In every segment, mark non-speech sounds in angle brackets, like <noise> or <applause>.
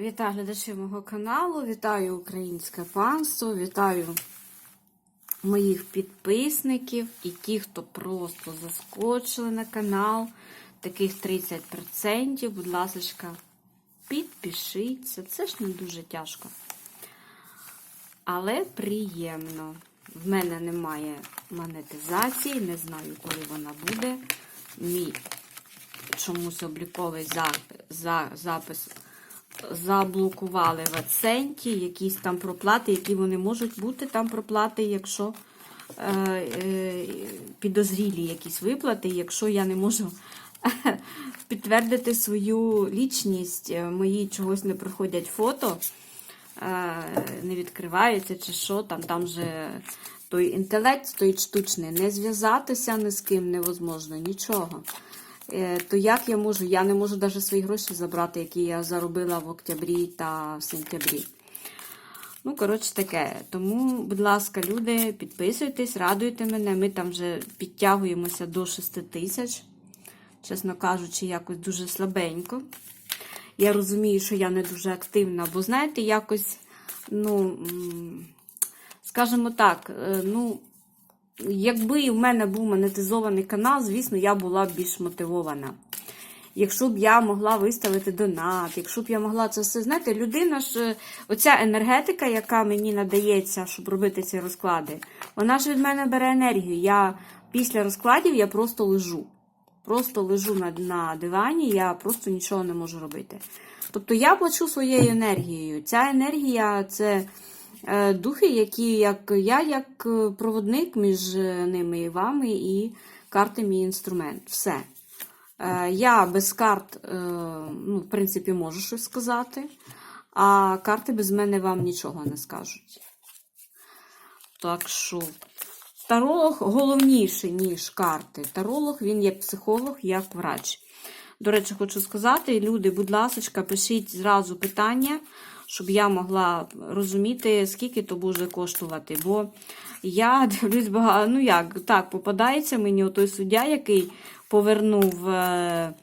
Вітаю глядачів мого каналу, вітаю українське панство, вітаю моїх підписників і ті, хто просто заскочили на канал. Таких 30%. Будь ласка, підпишіться. Це ж не дуже тяжко. Але приємно. В мене немає монетизації, не знаю, коли вона буде. Мій чомусь обліковий запис заблокували в Аценті, якісь там проплати, які вони можуть бути там проплати, якщо е, е, підозрілі якісь виплати, якщо я не можу <laughs> підтвердити свою лічність, мої чогось не проходять фото, е, не відкриваються чи що, там там же той інтелект стоїть штучний, не зв'язатися ні з ким невозможно, нічого. Е, то як я можу? Я не можу навіть свої гроші забрати, які я заробила в октябрі та в сентябрі. Ну, коротше, таке. Тому, будь ласка, люди, підписуйтесь, радуйте мене. Ми там вже підтягуємося до 6 тисяч. Чесно кажучи, якось дуже слабенько. Я розумію, що я не дуже активна, бо, знаєте, якось, ну, скажімо так, е, ну. Якби в мене був монетизований канал, звісно, я була б більш мотивована. Якщо б я могла виставити донат, якщо б я могла це все, знаєте, людина ж, оця енергетика, яка мені надається, щоб робити ці розклади, вона ж від мене бере енергію. Я після розкладів я просто лежу. Просто лежу на, на дивані, я просто нічого не можу робити. Тобто я плачу своєю енергією. Ця енергія це. Е, духи, які як я, як е, проводник між е, ними і вами, і карти мій інструмент. Все. Я без карт, ну, в принципі, можу щось сказати, а карти без мене вам нічого не скажуть. Так що, таролог головніший, ніж карти. Таролог, він як психолог, як врач. До речі, хочу сказати, люди, будь ласка, пишіть зразу питання щоб я могла розуміти, скільки то буде коштувати. Бо я <laughs> дивлюсь багато, ну як, так, попадається мені той суддя, який повернув е,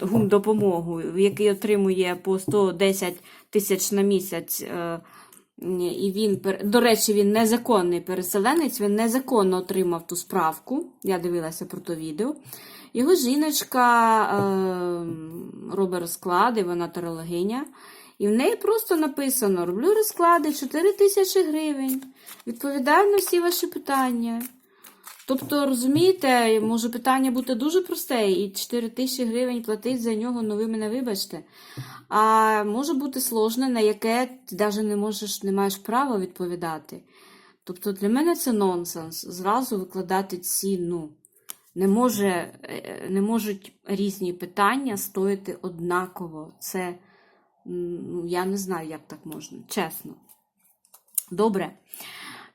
гумдопомогу, який отримує по 110 тисяч на місяць. Е, і він, до речі, він незаконний переселенець, він незаконно отримав ту справку. Я дивилася про то відео. Його жіночка е, робить розклади, вона тарологиня. І в неї просто написано: роблю розклади 4 тисячі гривень. Відповідаю на всі ваші питання. Тобто, розумієте, може питання бути дуже просте, і 4 тисячі гривень платить за нього, ну ви мене вибачте. А може бути сложне, на яке ти навіть не можеш, не маєш права відповідати. Тобто для мене це нонсенс. Зразу викладати ціну. Не може, е, не можуть різні питання стоїти однаково. Це Я не знаю, як так можна, чесно. Добре.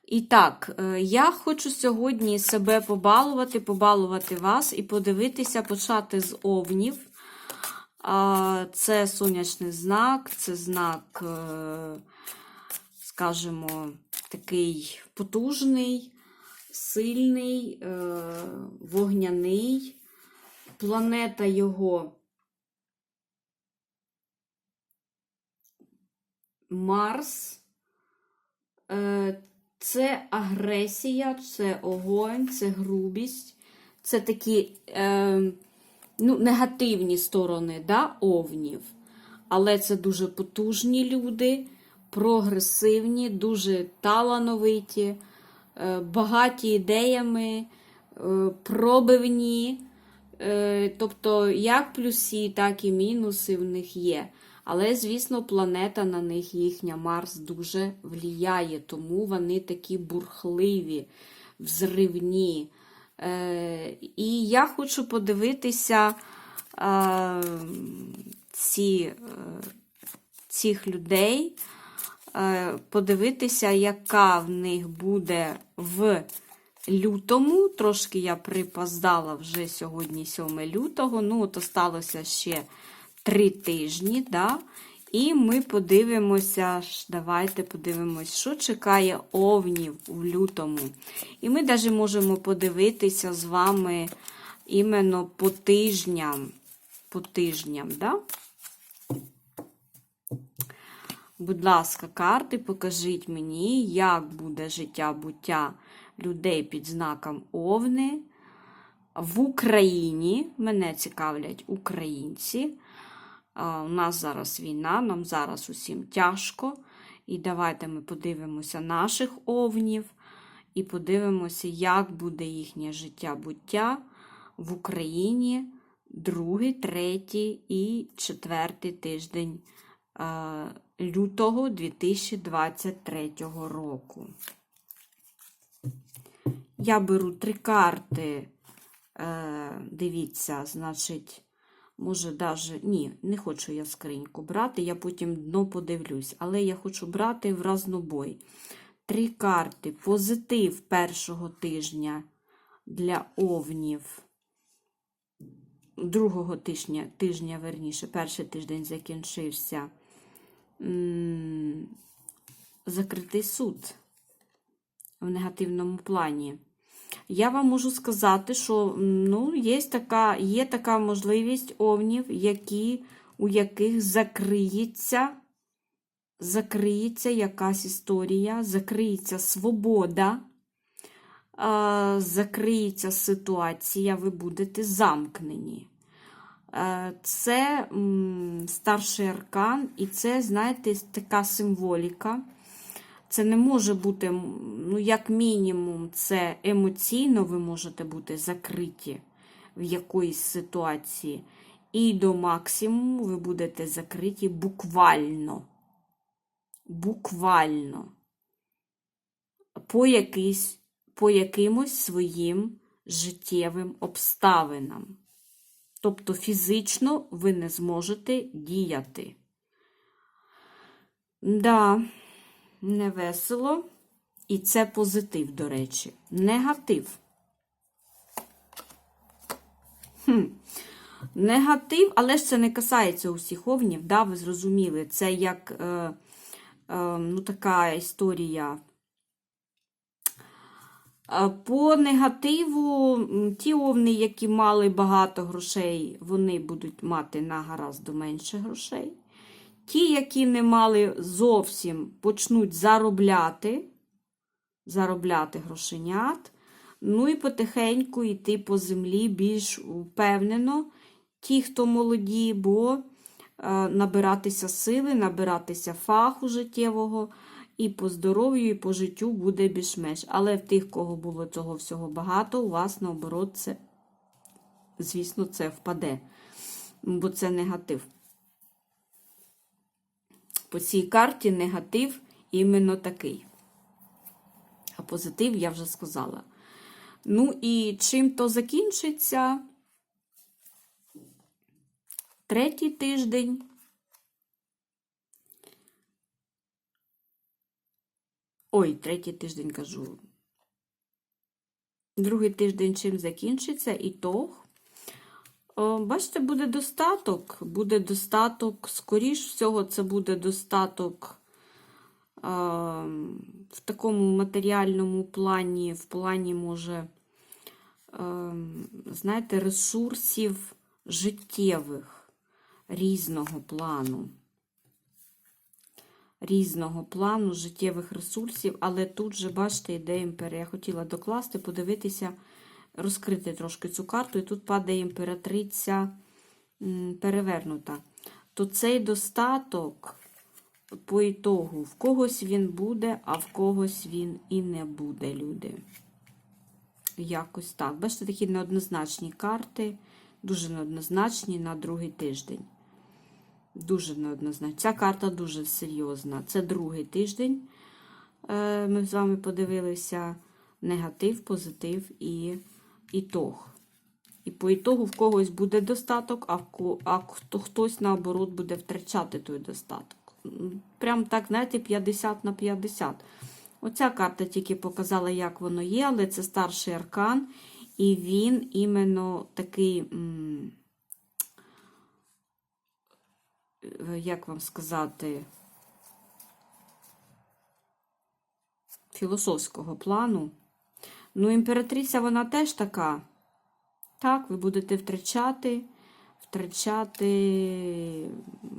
І так, е, я хочу сьогодні себе побалувати, побалувати вас і подивитися, почати з овнів. Це сонячний знак, це знак, е, скажімо, такий потужний, сильний, е, вогняний. Планета його Марс е, це агресія, це огонь, це грубість, це такі е, ну, негативні сторони да, овнів. Але це дуже потужні люди, прогресивні, дуже талановиті, е, багаті ідеями, пробивні. Тобто, як плюси, так і мінуси в них є. Але, звісно, планета на них їхня Марс дуже вліяє, тому вони такі бурхливі, взривні. Е, І я хочу подивитися е, ці, е, цих людей, е, подивитися, яка в них буде в лютому. Трошки я припоздала вже сьогодні 7 лютого. Ну, от осталося ще три тижні. Да? І ми подивимося, давайте подивимось, що чекає овнів у лютому. І ми навіть можемо подивитися з вами іменно по тижням. По тижням, да? Будь ласка, карти, покажіть мені, як буде життя буття людей під знаком Овни в Україні. Мене цікавлять українці. У нас зараз війна, нам зараз усім тяжко. І давайте ми подивимося наших овнів і подивимося, як буде їхнє життя буття в Україні другий, третій і четвертий тиждень е, лютого 2023 року. Я беру три карти. Е, дивіться, значить, може, даже. Ні, не хочу я скриньку брати, я потім дно подивлюсь, але я хочу брати в разнобой. Три карти. Позитив першого тижня для овнів. Другого тижня, тижня, верніше, перший тиждень закінчився. Закритий суд в негативному плані. Я вам можу сказати, що ну, є, така, є така можливість овнів, які, у яких закриється, закриється якась історія, закриється свобода, закриється ситуація, ви будете замкнені. Е, Це старший аркан, і це, знаєте, така символіка. Це не може бути, ну, як мінімум, це емоційно ви можете бути закриті в якоїсь ситуації. І до максимуму ви будете закриті буквально. Буквально. По, якийсь, по якимось своїм життєвим обставинам. Тобто фізично ви не зможете діяти. Да, не весело. І це позитив, до речі. Негатив. Хм. Негатив, але ж це не касається усіх овнів, да, ви зрозуміли. Це як е, е, ну, така історія. Е, По негативу, ті овни, які мали багато грошей, вони будуть мати на гаразд менше грошей. Ті, які не мали зовсім, почнуть заробляти, заробляти грошенят. Ну і потихеньку йти по землі більш впевнено. Ті, хто молоді, бо е, набиратися сили, набиратися фаху життєвого, і по здоров'ю, і по життю буде більш-менш. Але в тих, кого було цього всього багато, у вас, наоборот, це, звісно, це впаде, бо це негатив. По цій карті негатив іменно такий. А позитив я вже сказала. Ну і чим то закінчиться? Третій тиждень. Ой, третій тиждень кажу. Другий тиждень чим закінчиться ітог. О, Бачите, буде достаток. Буде достаток, скоріш всього, це буде достаток е, в такому матеріальному плані, в плані, може, е, знаєте, ресурсів життєвих різного плану. Різного плану життєвих ресурсів, але тут же, бачите, йде імперія. Я хотіла докласти, подивитися, розкрити трошки цю карту, і тут падає імператриця перевернута. То цей достаток по ітогу, в когось він буде, а в когось він і не буде, люди. Якось так. Бачите, такі неоднозначні карти, дуже неоднозначні на другий тиждень. Дуже неоднозначно. Ця карта дуже серйозна. Це другий тиждень. Е, Ми з вами подивилися негатив, позитив і ітог. І по ітогу в когось буде достаток, а, а хтось, наоборот, буде втрачати той достаток. Прям так, знаєте, 50 на 50. Оця карта тільки показала, як воно є, але це старший аркан, і він іменно такий. е, як вам сказати, філософського плану. Ну, імператриця вона теж така. Так, ви будете втрачати, втрачати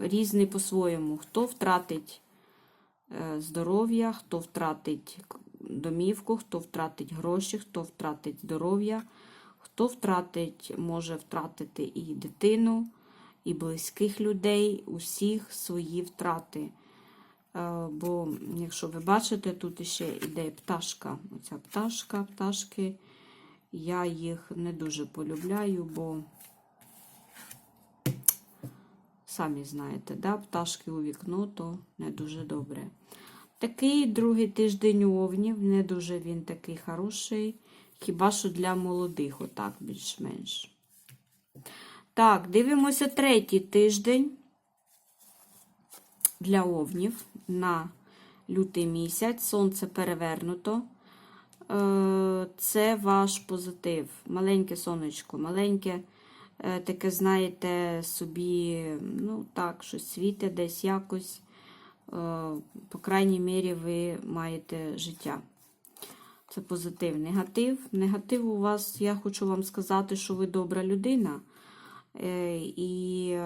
різний по-своєму. Хто втратить е, здоров'я, хто втратить домівку, хто втратить гроші, хто втратить здоров'я, хто втратить, може втратити і дитину, і близьких людей, усіх свої втрати. Бо, якщо ви бачите, тут ще йде пташка. Оця пташка, пташки. Я їх не дуже полюбляю, бо самі знаєте, да? пташки у вікно, то не дуже добре. Такий другий тиждень у овнів, не дуже він такий хороший. Хіба що для молодих, отак, більш-менш. Так, дивимося третій тиждень для овнів на лютий місяць. Сонце перевернуто. Е, Це ваш позитив. Маленьке сонечко, маленьке, е, таке, знаєте, собі, ну так, щось світить десь якось. Е, По крайній мірі, ви маєте життя. Це позитив. Негатив. Негатив у вас, я хочу вам сказати, що ви добра людина. І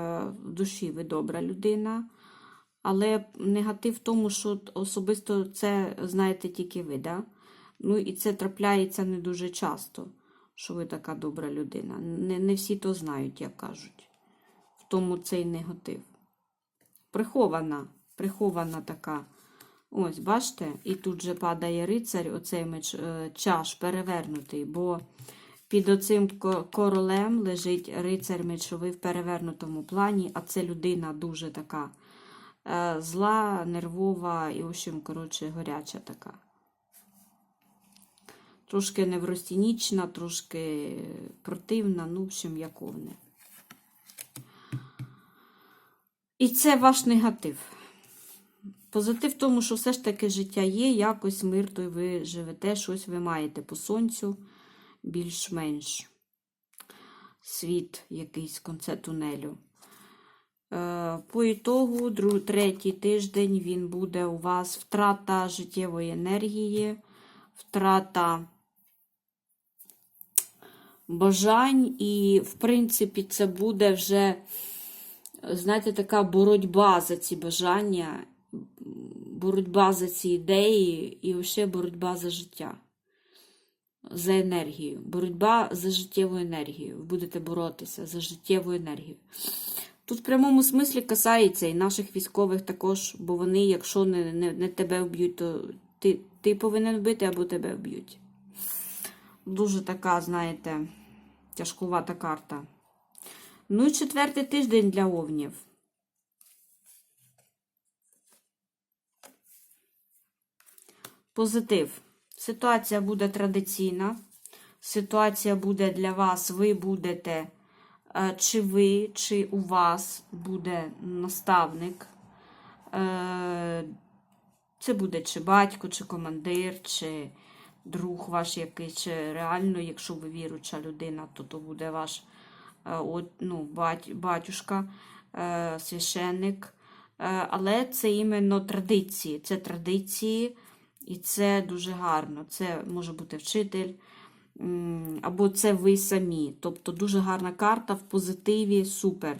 в душі ви добра людина. Але негатив в тому, що особисто це знаєте тільки ви. Да? Ну і це трапляється не дуже часто, що ви така добра людина. Не, не всі то знають, як кажуть. В тому цей негатив. Прихована, прихована така. Ось, бачите, і тут же падає рицарь, оцей меч, е, чаш перевернутий, бо під оцим королем лежить рицар мечовий в перевернутому плані, а це людина дуже така зла, нервова і, в общем, коротше, горяча така. Трошки невростінічна, трошки противна, ну, в общем, як овни. І це ваш негатив. Позитив в тому, що все ж таки життя є, якось мир, то й ви живете, щось ви маєте по сонцю, більш-менш світ якийсь в конце тунелю. Е, По ітогу, третій тиждень він буде у вас втрата життєвої енергії, втрата бажань, і, в принципі, це буде вже, знаєте, така боротьба за ці бажання, боротьба за ці ідеї і ще боротьба за життя, за енергію, боротьба за життєву енергію. Ви будете боротися за життєву енергію. Тут в прямому смислі касається і наших військових також, бо вони, якщо не, не, не тебе вб'ють, то ти, ти повинен вбити або тебе вб'ють. Дуже така, знаєте, тяжкувата карта. Ну і четвертий тиждень для овнів. Позитив. Ситуація буде традиційна. Ситуація буде для вас, ви будете, чи ви, чи у вас буде наставник. Е, Це буде чи батько, чи командир, чи друг ваш якийсь, чи реально, якщо ви віруча людина, то то буде ваш е, от, ну, батюшка, е, священник. Е, Але це іменно традиції. Це традиції, і це дуже гарно. Це може бути вчитель, або це ви самі. Тобто дуже гарна карта в позитиві, супер.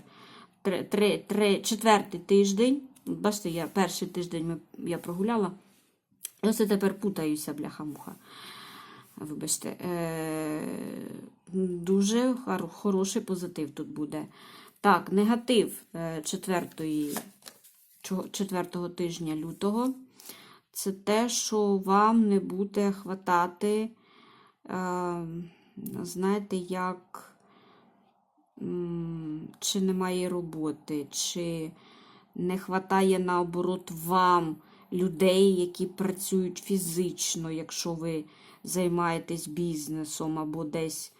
Три, три, три, четвертий тиждень. Бачите, я перший тиждень ми, я прогуляла. І ось я тепер путаюся, бляха-муха. Вибачте, е, дуже хор- хороший позитив тут буде. Так, негатив е, четвертої, четвертого тижня лютого. Це те, що вам не буде хватати, знаєте, як чи немає роботи, чи не хватає наоборот вам людей, які працюють фізично, якщо ви займаєтесь бізнесом або десь.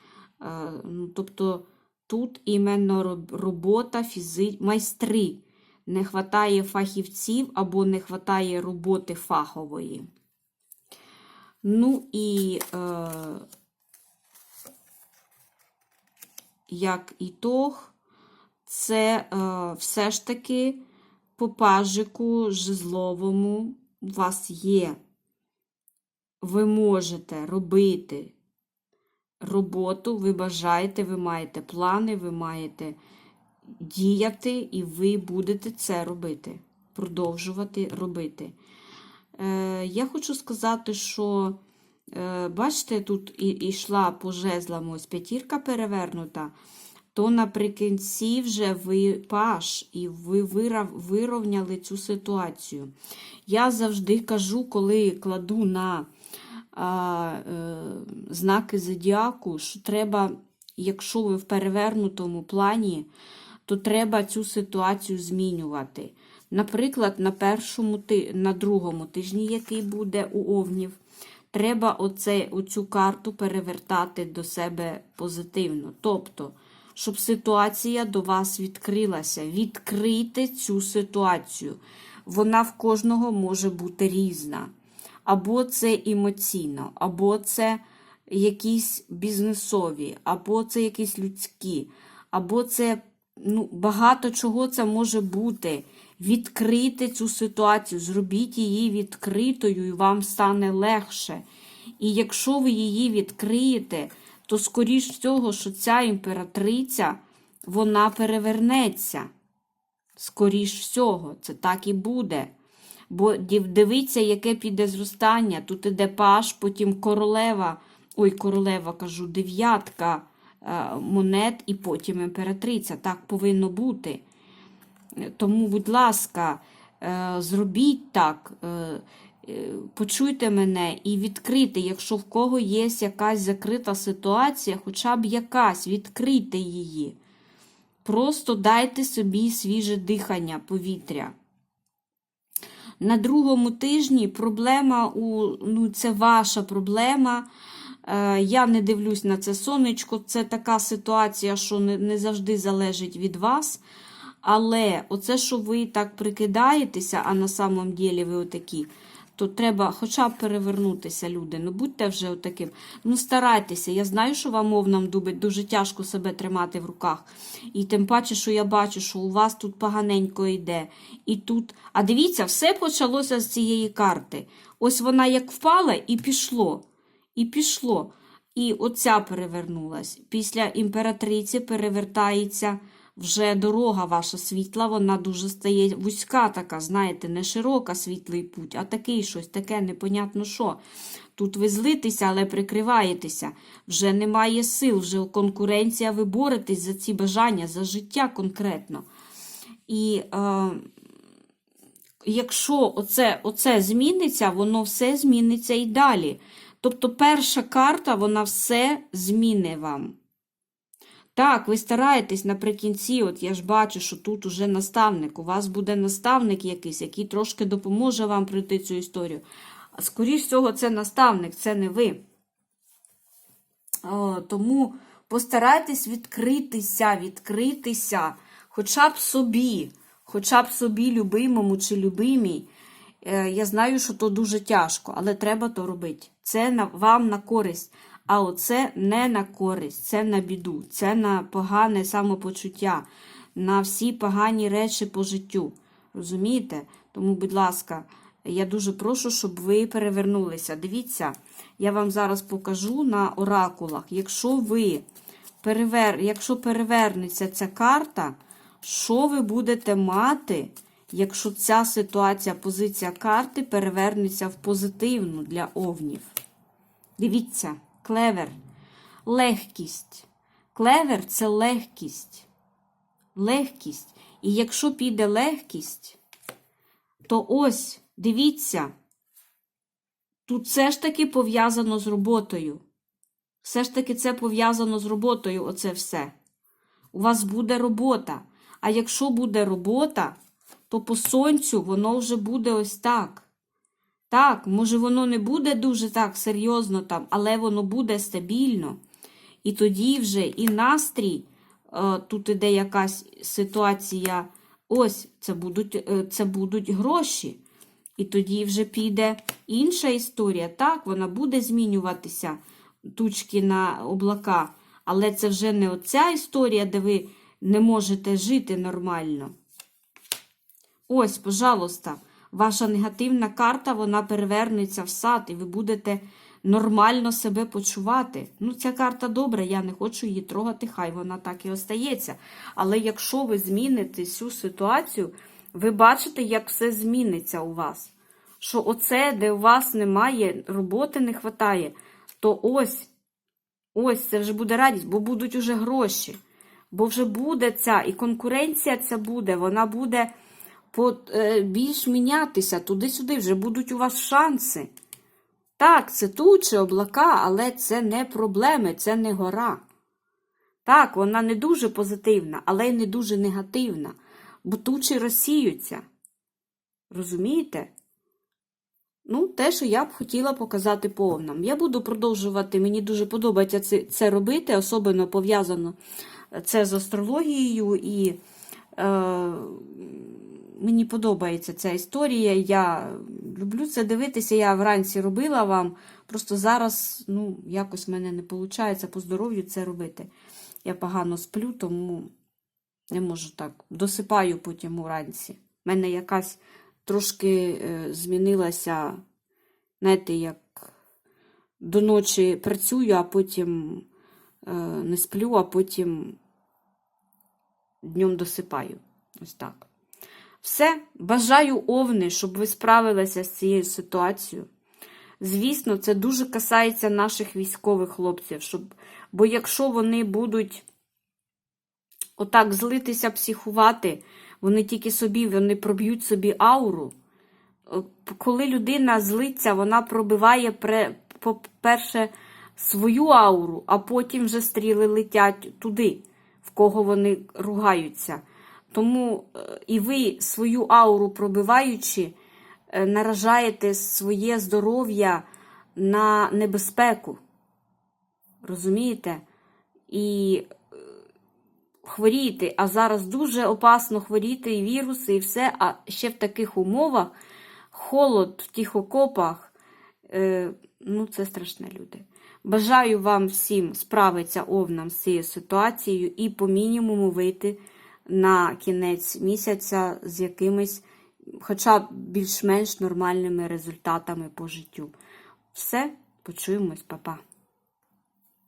е, Ну, тобто тут іменно робота, фізи... майстри. Не хватає фахівців або не хватає роботи фахової. Ну і е, як ітог, це е, все ж таки по пажику жезловому у вас є. Ви можете робити роботу, ви бажаєте, ви маєте плани, ви маєте діяти, і ви будете це робити, продовжувати робити. Е, я хочу сказати, що е, бачите, тут і, йшла по жезлам ось п'ятірка перевернута, то наприкінці вже ви паш, і ви вирівняли цю ситуацію. Я завжди кажу, коли кладу на а, е, знаки зодіаку, що треба, якщо ви в перевернутому плані, то треба цю ситуацію змінювати. Наприклад, на першому на другому тижні, який буде у Овнів, треба оце, оцю карту перевертати до себе позитивно. Тобто, щоб ситуація до вас відкрилася. Відкрийте цю ситуацію. Вона в кожного може бути різна. Або це емоційно, або це якісь бізнесові, або це якісь людські, або це ну, багато чого це може бути. Відкрийте цю ситуацію, зробіть її відкритою, і вам стане легше. І якщо ви її відкриєте, то скоріш всього, що ця імператриця, вона перевернеться. Скоріш всього, це так і буде. Бо дивіться, яке піде зростання. Тут іде паш, потім королева, ой, королева кажу, дев'ятка е, монет і потім імператриця. Так повинно бути. Тому, будь ласка, е, зробіть так, е, е, почуйте мене і відкрийте, якщо в кого є якась закрита ситуація, хоча б якась, відкрийте її. Просто дайте собі свіже дихання, повітря. На другому тижні проблема у ну, це ваша проблема. Я не дивлюсь на це сонечко. Це така ситуація, що не завжди залежить від вас. Але оце, що ви так прикидаєтеся, а на самом ділі ви отакі, то треба хоча б перевернутися, люди. Ну будьте вже отаким. Ну старайтеся. Я знаю, що вам мовнам дуби дуже тяжко себе тримати в руках. І тим паче, що я бачу, що у вас тут поганенько йде. І тут. А дивіться, все почалося з цієї карти. Ось вона як впала і пішло. І пішло. І оця перевернулась. Після імператриці перевертається вже дорога ваша світла, вона дуже стає вузька така, знаєте, не широка світлий путь, а такий щось, таке непонятно що. Тут ви злитеся, але прикриваєтеся. Вже немає сил, вже конкуренція, ви боретесь за ці бажання, за життя конкретно. І е, якщо оце, оце зміниться, воно все зміниться і далі. Тобто перша карта, вона все зміни вам. Так, ви стараєтесь наприкінці, от я ж бачу, що тут уже наставник. У вас буде наставник якийсь, який трошки допоможе вам пройти цю історію. А Скоріш всього, це наставник, це не ви. О, тому постарайтесь відкритися, відкритися, хоча б собі, хоча б собі, любимому чи любимій. Е, Я знаю, що то дуже тяжко, але треба то робити. Це вам на користь. А оце не на користь, це на біду, це на погане самопочуття, на всі погані речі по життю. Розумієте? Тому, будь ласка, я дуже прошу, щоб ви перевернулися. Дивіться, я вам зараз покажу на оракулах. Якщо ви перевер... якщо перевернеться ця карта, що ви будете мати, якщо ця ситуація, позиція карти перевернеться в позитивну для овнів? Дивіться, клевер. Легкість. Клевер це легкість. Легкість. І якщо піде легкість, то ось, дивіться, тут все ж таки пов'язано з роботою. Все ж таки це пов'язано з роботою, оце все. У вас буде робота. А якщо буде робота, то по сонцю воно вже буде ось так. Так, може, воно не буде дуже так серйозно там, але воно буде стабільно. І тоді вже і настрій, е, тут іде якась ситуація, ось це будуть, е, це будуть гроші. І тоді вже піде інша історія. Так, вона буде змінюватися, тучки на облака. Але це вже не оця історія, де ви не можете жити нормально. Ось, пожалуйста, ваша негативна карта, вона перевернеться в сад, і ви будете нормально себе почувати. Ну, ця карта добра, я не хочу її трогати, хай вона так і остається. Але якщо ви зміните цю ситуацію, ви бачите, як все зміниться у вас. що оце, де у вас немає, роботи не вистачає, то ось, ось це вже буде радість, бо будуть уже гроші. Бо вже буде ця, і конкуренція ця буде, вона буде більш мінятися туди-сюди, вже будуть у вас шанси. Так, це тучі, облака, але це не проблеми, це не гора. Так, вона не дуже позитивна, але й не дуже негативна, бо тучі розсіються. Розумієте? Ну, те, що я б хотіла показати повнам. Я буду продовжувати, мені дуже подобається це, це робити, особливо пов'язано це з астрологією, і е, мені подобається ця історія. Я люблю це дивитися. Я вранці робила вам. Просто зараз, ну, якось в мене не виходить по здоров'ю це робити. Я погано сплю, тому не можу так. Досипаю потім уранці. У мене якась трошки е, змінилася, знаєте, як до ночі працюю, а потім е, не сплю, а потім днем досипаю. Ось так. Все. Бажаю овни, щоб ви справилися з цією ситуацією. Звісно, це дуже касається наших військових хлопців, щоб, бо якщо вони будуть отак злитися, психувати, вони тільки собі, вони проб'ють собі ауру. Е, Коли людина злиться, вона пробиває, по-перше, свою ауру, а потім вже стріли летять туди, в кого вони ругаються. Тому е, і ви свою ауру пробиваючи, е, наражаєте своє здоров'я на небезпеку. Розумієте? І е, хворіти, а зараз дуже опасно хворіти і віруси, і все. А ще в таких умовах холод в тих окопах, ну це страшне люди. Бажаю вам всім справитися овнам з цією ситуацією і по мінімуму вийти на кінець місяця з якимись, хоча б більш-менш нормальними результатами по життю. Все, почуємось, па-па.